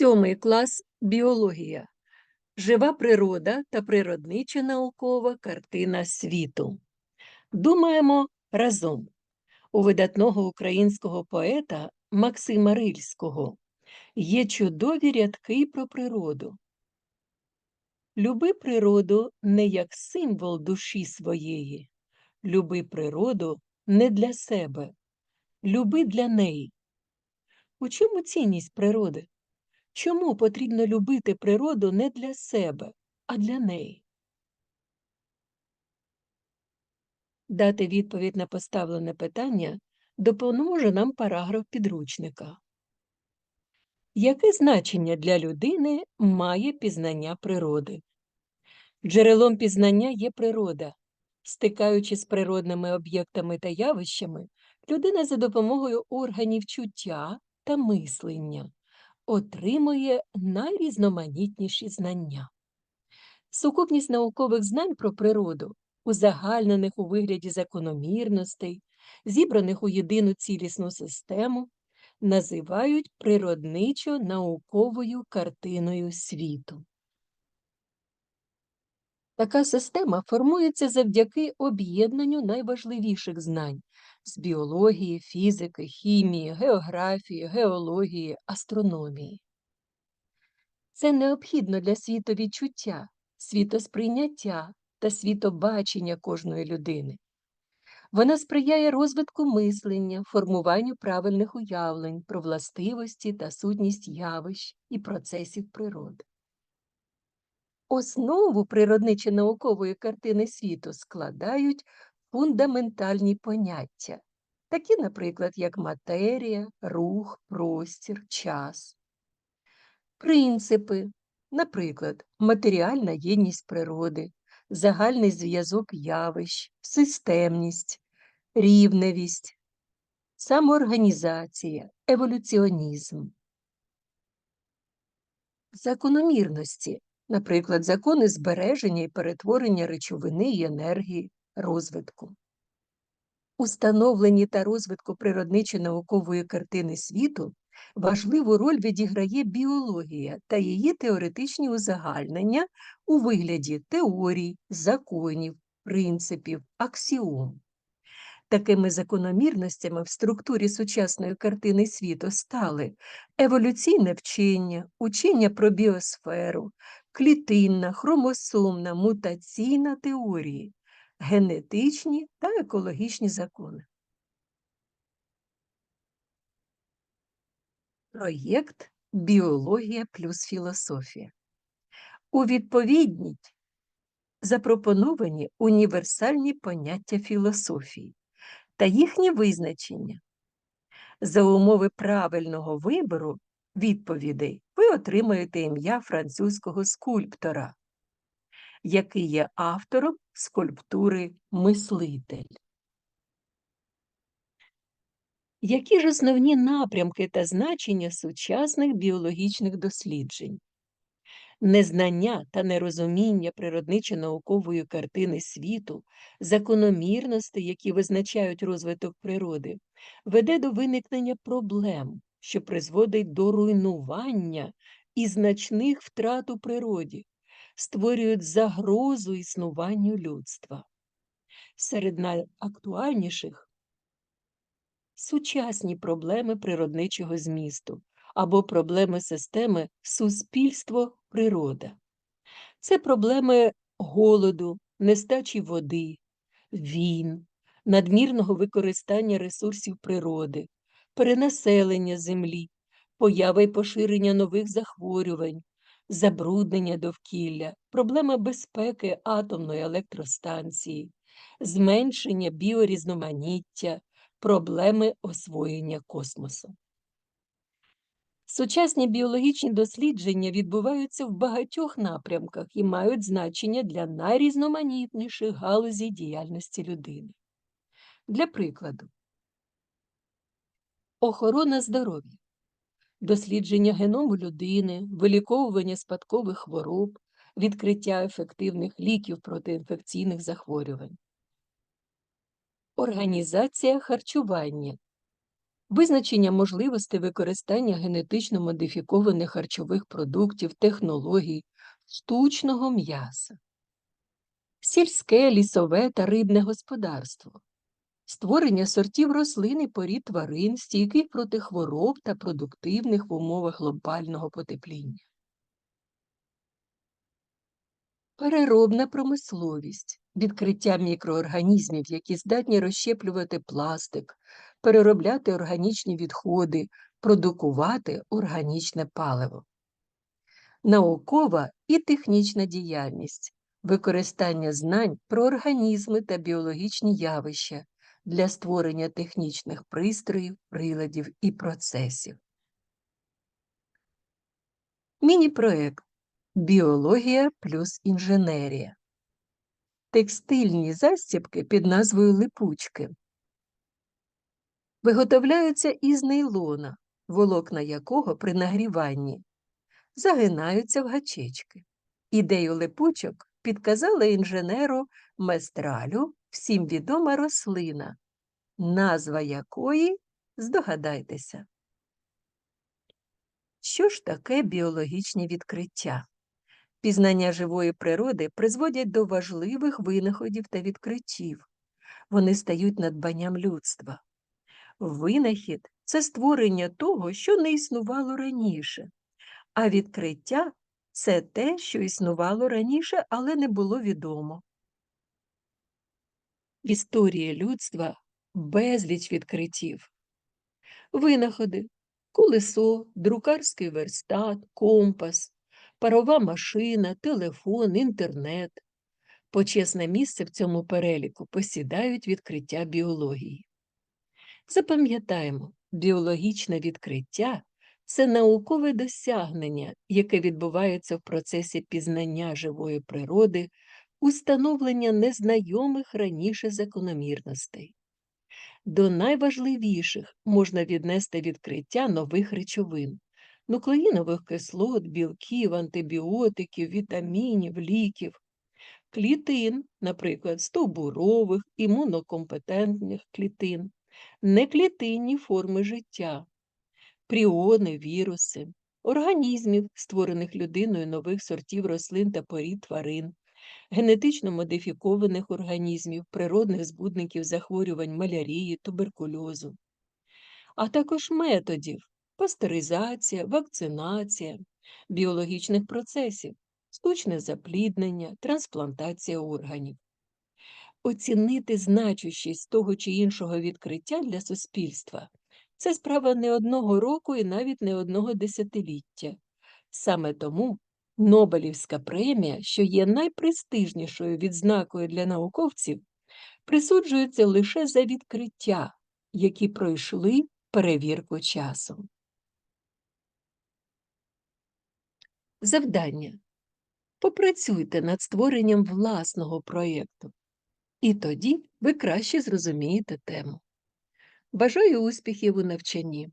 Сьомий клас біологія. Жива природа та природнича наукова картина світу. Думаємо разом. У видатного українського поета Максима Рильського є чудові рядки про природу. Люби природу не як символ душі своєї, люби природу не для себе, люби для неї. У чому цінність природи? Чому потрібно любити природу не для себе, а для неї? Дати відповідь на поставлене питання допоможе нам параграф підручника. Яке значення для людини має пізнання природи? Джерелом пізнання є природа. Стикаючись з природними об'єктами та явищами, людина за допомогою органів чуття та мислення отримує найрізноманітніші знання. Сукупність наукових знань про природу, узагальнених у вигляді закономірностей, зібраних у єдину цілісну систему, називають природничо-науковою картиною світу. Така система формується завдяки об'єднанню найважливіших знань з біології, фізики, хімії, географії, геології, астрономії. Це необхідно для світовідчуття, світосприйняття та світобачення кожної людини. Вона сприяє розвитку мислення, формуванню правильних уявлень про властивості та сутність явищ і процесів природи. Основу природничо-наукової картини світу складають фундаментальні поняття, такі, наприклад, як матерія, рух, простір, час. Принципи, наприклад, матеріальна єдність природи, загальний зв'язок явищ, системність, рівневість, самоорганізація, еволюціонізм. Закономірності, наприклад, закони збереження і перетворення речовини і енергії, розвитку. Установленні та розвитку природничо-наукової картини світу важливу роль відіграє біологія та її теоретичні узагальнення у вигляді теорій, законів, принципів, аксіом. Такими закономірностями в структурі сучасної картини світу стали еволюційне вчення, учення про біосферу, клітинна, хромосомна, мутаційна теорії, генетичні та екологічні закони. Проєкт Біологія плюс філософія. У відповідність запропоновані універсальні поняття філософії та їхні визначення. За умови правильного вибору відповідей ви отримаєте ім'я французького скульптора, який є автором скульптури Мислитель. Які ж основні напрямки та значення сучасних біологічних досліджень? Незнання та нерозуміння природничо-наукової картини світу, закономірностей, які визначають розвиток природи, веде до виникнення проблем, що призводить до руйнування і значних втрат у природі, створюють загрозу існуванню людства. Серед найактуальніших сучасні проблеми природничого змісту або проблеми системи суспільство природа. Це проблеми голоду, нестачі води, війн, надмірного використання ресурсів природи, перенаселення землі, появи й поширення нових захворювань, забруднення довкілля, проблема безпеки атомної електростанції, зменшення біорізноманіття, проблеми освоєння космосу. Сучасні біологічні дослідження відбуваються в багатьох напрямках і мають значення для найрізноманітніших галузей діяльності людини. Для прикладу, охорона здоров'я, дослідження геному людини, виліковування спадкових хвороб, відкриття ефективних ліків проти інфекційних захворювань, організація харчування, визначення можливостей використання генетично модифікованих харчових продуктів, технологій, штучного м'яса, сільське, лісове та рибне господарство, створення сортів рослин і порід тварин, стійких проти хвороб та продуктивних в умовах глобального потепління. Переробна промисловість, відкриття мікроорганізмів, які здатні розщеплювати пластик, переробляти органічні відходи, продукувати органічне паливо. Наукова і технічна діяльність, використання знань про організми та біологічні явища для створення технічних пристроїв, приладів і процесів. Міні-проект Біологія плюс інженерія. Текстильні застібки під назвою липучки виготовляються із нейлона, волокна якого при нагріванні загинаються в гачечки. Ідею липучок підказала інженеру Местралю всім відома рослина, назва якої здогадайтеся. Що ж таке біологічні відкриття? Пізнання живої природи призводять до важливих винаходів та відкриттів. Вони стають надбанням людства. Винахід це створення того, що не існувало раніше, а відкриття це те, що існувало раніше, але не було відомо. В історії людства безліч відкриттів. Винаходи колесо, друкарський верстат, компас, парова машина, телефон, інтернет. Почесне місце в цьому переліку посідають відкриття біології. Запам'ятаємо, біологічне відкриття це наукове досягнення, яке відбувається в процесі пізнання живої природи, установлення незнайомих раніше закономірностей. До найважливіших можна віднести відкриття нових речовин, нуклеїнових кислот, білків, антибіотиків, вітамінів, ліків, клітин, наприклад, стовбурових, імунокомпетентних клітин, неклітинні форми життя, пріони, віруси, організмів, створених людиною нових сортів рослин та порід тварин, генетично модифікованих організмів, природних збудників захворювань малярії, туберкульозу, а також методів пастеризація, вакцинація, біологічних процесів, штучне запліднення, трансплантація органів. Оцінити значущість того чи іншого відкриття для суспільства це справа не одного року і навіть не одного десятиліття. Саме тому Нобелівська премія, що є найпрестижнішою відзнакою для науковців, присуджується лише за відкриття, які пройшли перевірку часом. Завдання. Попрацюйте над створенням власного проєкту, і тоді ви краще зрозумієте тему. Бажаю успіхів у навчанні!